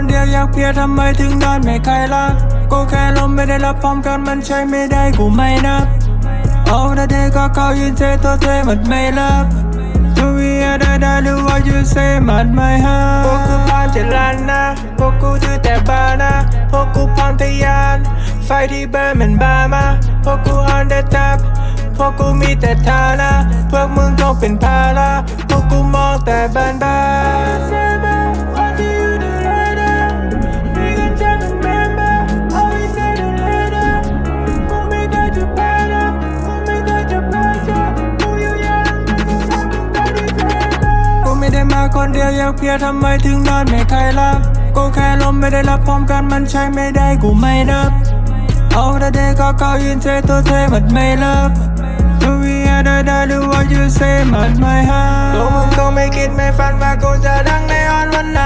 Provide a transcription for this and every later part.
นเดียวอยากเพียทำไมถึงโดนไม่ใครรักก็แค่ลมไม่ได้รับพร้อมกันมันใช่ไม่ได้กูไม่นับ All the day ก็เขายืนเทตัวเธอมันไม่รับทุวีได้ได้หรือว่า you say มันไม่ห้าพวกกูพร้อมจะลันนะพวกกูถือแต่บานะพวกกูพร้อมทะยาน ไฟที่เบิร์นเหมือนบามาพวกกู on the top พวกกูมีแต่ฐานะพวกมึงคงเป็นภาระพวกกูมองแต่บ้านบ้าน คนเดียวอยากเพียทำไมถึงนอนไม่ใครรับกูแค่ลมไม่ได้รับพร้อมกันมันใช่ไม่ได้กูไม่นับเอาแต่เด็กก็เขายืนเทตัวเธอมันไม่รับทุวีได้ได้หรือว่า you say มันไม่ห้าตัวมึงคงไม่คิดไม่ฝันว่ากูจะดังในออนวันไหน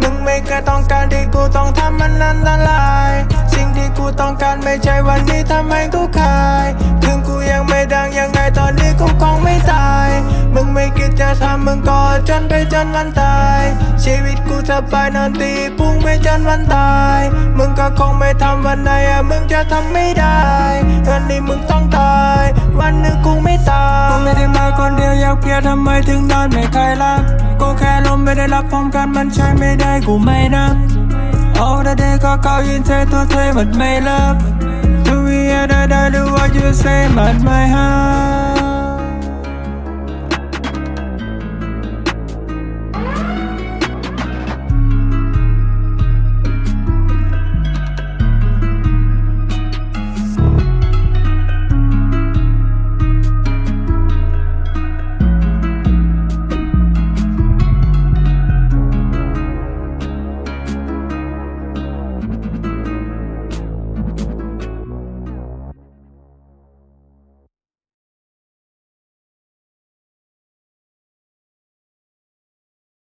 มึงไม่เคยต้องการที่กูต้องทำมันอันตราย สิ่งที่กูต้องการไม่ใช่วันนี้ทำให้กูขา จนวันตาย ชีวิตกูสบายนอนตีพุ่งไปจนวันตาย มึงก็คงไม่ทำวันไหนอะมึงจะทำไม่ได้วันนี้มึงต้องตาย วันหนึ่งกูไม่ตายกูไม่ได้มาคนเดียวอยากเพียทำไมถึงนอนไม่ใครรักกูแค่ลมไม่ได้รับพร้อมกันมันใช่ไม่ได้กูไม่นับ All the day ก็เขายืนเทตัวเธอมันไม่รับทุวีได้ได้หรือว่า you say มันไม่ห้า